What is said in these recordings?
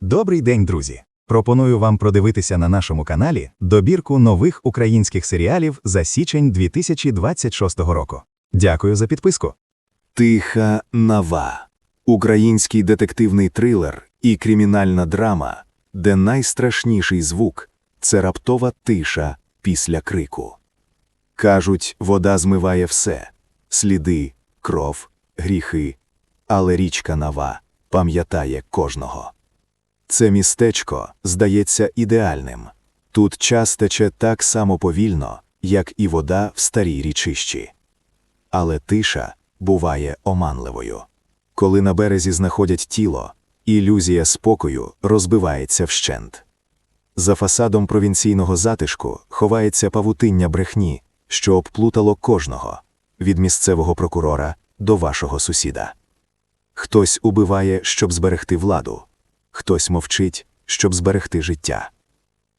Добрий день, друзі! Пропоную вам продивитися на нашому каналі добірку нових українських серіалів за січень 2026 року. Дякую за підписку. Тиха нава. Український детективний трилер і кримінальна драма, де найстрашніший звук це раптова тиша після крику. Кажуть, вода змиває все сліди, кров, гріхи, але річка Нава пам'ятає кожного. Це містечко здається ідеальним. Тут час тече так само повільно, як і вода в старій річищі. Але тиша буває оманливою. Коли на березі знаходять тіло, ілюзія спокою розбивається вщент. За фасадом провінційного затишку ховається павутиння брехні, що обплутало кожного від місцевого прокурора до вашого сусіда. Хтось убиває, щоб зберегти владу, хтось мовчить, щоб зберегти життя,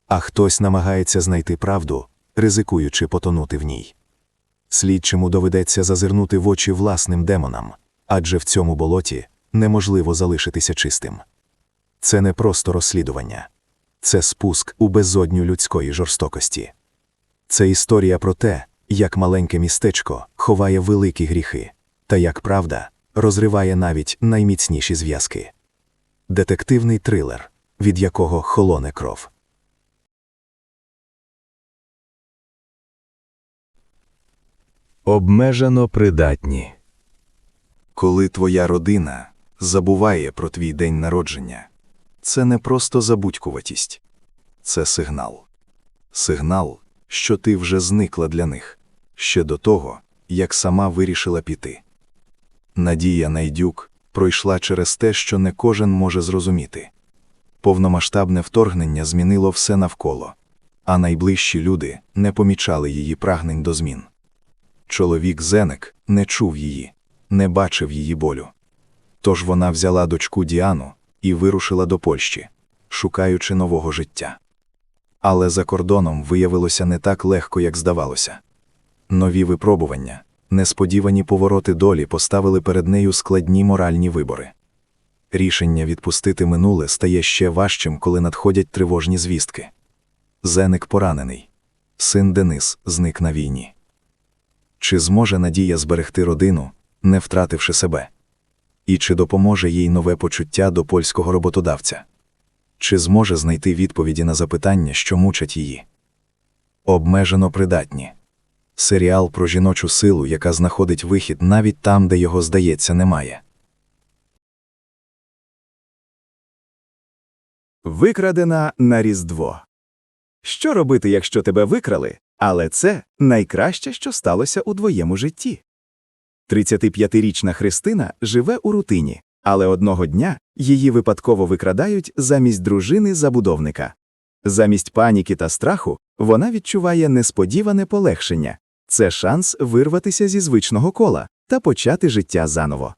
а хтось намагається знайти правду, ризикуючи потонути в ній. Слідчому доведеться зазирнути в очі власним демонам, адже в цьому болоті неможливо залишитися чистим. Це не просто розслідування, це спуск у безодню людської жорстокості. Це історія про те, як маленьке містечко ховає великі гріхи, та як правда розриває навіть найміцніші зв'язки. Детективний трилер, від якого холоне кров. Обмежено придатні. Коли твоя родина забуває про твій день народження, це не просто забудькуватість, це сигнал. Сигнал, що ти вже зникла для них ще до того, як сама вирішила піти. Надія Найдюк пройшла через те, що не кожен може зрозуміти. Повномасштабне вторгнення змінило все навколо, а найближчі люди не помічали її прагнень до змін. Чоловік Зенек не чув її, не бачив її болю. Тож вона взяла дочку Діану і вирушила до Польщі, шукаючи нового життя. Але за кордоном виявилося не так легко, як здавалося. Нові випробування, несподівані повороти долі поставили перед нею складні моральні вибори. Рішення відпустити минуле стає ще важчим, коли надходять тривожні звістки. Зеник поранений. Син Денис зник на війні. Чи зможе Надія зберегти родину, не втративши себе? І чи допоможе їй нове почуття до польського роботодавця? Чи зможе знайти відповіді на запитання, що мучать її? Обмежено придатні. Серіал про жіночу силу, яка знаходить вихід навіть там, де його, здається, немає. Викрадена на Різдво. Що робити, якщо тебе викрали, але це найкраще, що сталося у твоєму житті. 35-річна Христина живе у рутині, але одного дня її випадково викрадають замість дружини забудовника. Замість паніки та страху вона відчуває несподіване полегшення це шанс вирватися зі звичного кола та почати життя заново.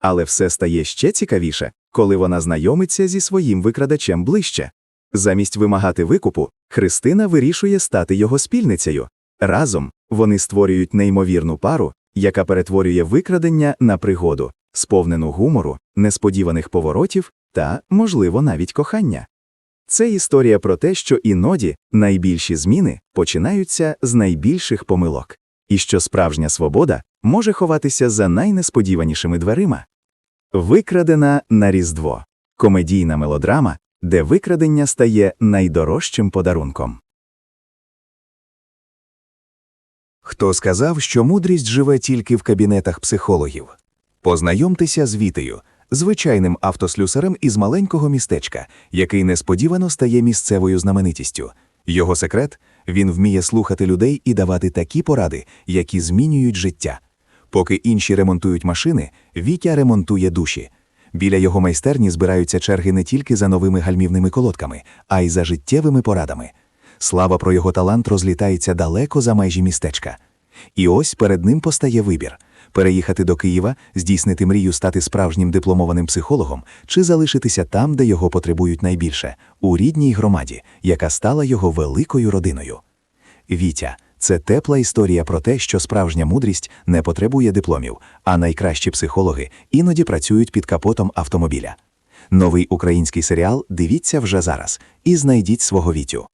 Але все стає ще цікавіше, коли вона знайомиться зі своїм викрадачем ближче. Замість вимагати викупу, Христина вирішує стати його спільницею. Разом вони створюють неймовірну пару, яка перетворює викрадення на пригоду, сповнену гумору, несподіваних поворотів та, можливо, навіть кохання. Це історія про те, що іноді найбільші зміни починаються з найбільших помилок, і що справжня свобода може ховатися за найнесподіванішими дверима. Викрадена на Різдво комедійна мелодрама, де викрадення стає найдорожчим подарунком. Хто сказав, що мудрість живе тільки в кабінетах психологів? Познайомтеся з Вітею, звичайним автослюсарем із маленького містечка, який несподівано стає місцевою знаменитістю. Його секрет він вміє слухати людей і давати такі поради, які змінюють життя. Поки інші ремонтують машини, Вітя ремонтує душі. Біля його майстерні збираються черги не тільки за новими гальмівними колодками, а й за життєвими порадами. Слава про його талант розлітається далеко за межі містечка. І ось перед ним постає вибір переїхати до Києва, здійснити мрію стати справжнім дипломованим психологом, чи залишитися там, де його потребують найбільше, у рідній громаді, яка стала його великою родиною. Вітя це тепла історія про те, що справжня мудрість не потребує дипломів, а найкращі психологи іноді працюють під капотом автомобіля. Новий український серіал дивіться вже зараз і знайдіть свого Вітю.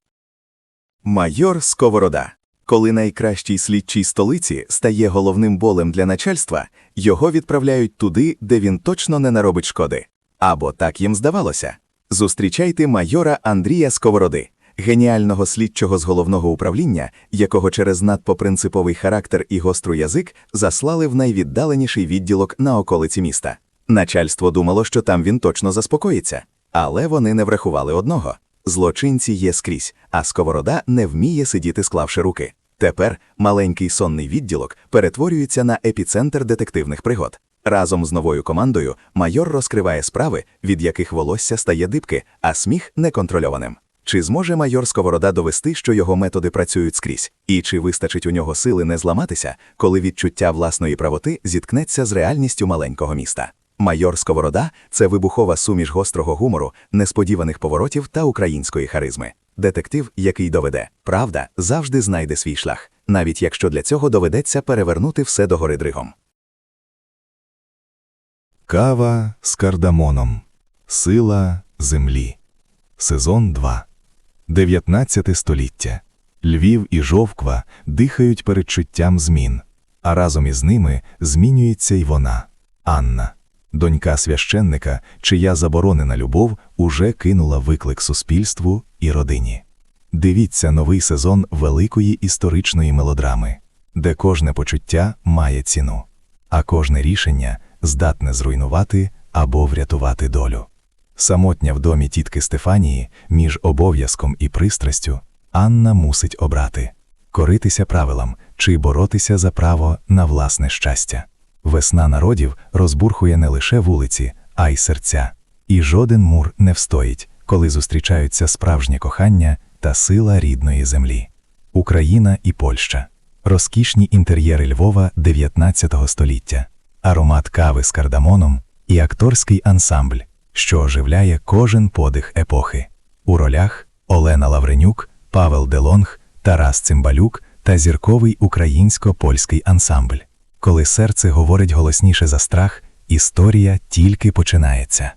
Майор Сковорода. Коли найкращий слідчий столиці стає головним болем для начальства, його відправляють туди, де він точно не наробить шкоди. Або так їм здавалося. Зустрічайте майора Андрія Сковороди, геніального слідчого з головного управління, якого через надто принциповий характер і гостру язик заслали в найвіддаленіший відділок на околиці міста. Начальство думало, що там він точно заспокоїться, але вони не врахували одного. Злочинці є скрізь, а сковорода не вміє сидіти, склавши руки. Тепер маленький сонний відділок перетворюється на епіцентр детективних пригод. Разом з новою командою майор розкриває справи, від яких волосся стає дибки, а сміх неконтрольованим. Чи зможе майор Сковорода довести, що його методи працюють скрізь? І чи вистачить у нього сили не зламатися, коли відчуття власної правоти зіткнеться з реальністю маленького міста? Майор Сковорода це вибухова суміш гострого гумору, несподіваних поворотів та української харизми. Детектив, який доведе, правда завжди знайде свій шлях, навіть якщо для цього доведеться перевернути все догори дригом. Кава з кардамоном. Сила землі. Сезон 2. 19 століття. Львів і Жовква дихають передчуттям змін, а разом із ними змінюється й вона, Анна. Донька священника, чия заборонена любов уже кинула виклик суспільству і родині. Дивіться новий сезон великої історичної мелодрами, де кожне почуття має ціну, а кожне рішення здатне зруйнувати або врятувати долю. Самотня в домі тітки Стефанії між обов'язком і пристрастю Анна мусить обрати коритися правилам чи боротися за право на власне щастя. Весна народів розбурхує не лише вулиці, а й серця. І жоден мур не встоїть, коли зустрічаються справжнє кохання та сила рідної землі. Україна і Польща. Розкішні інтер'єри Львова 19 століття, аромат кави з кардамоном і акторський ансамбль, що оживляє кожен подих епохи. У ролях Олена Лавренюк, Павел Делонг, Тарас Цимбалюк та зірковий українсько-польський ансамбль. Коли серце говорить голосніше за страх, історія тільки починається.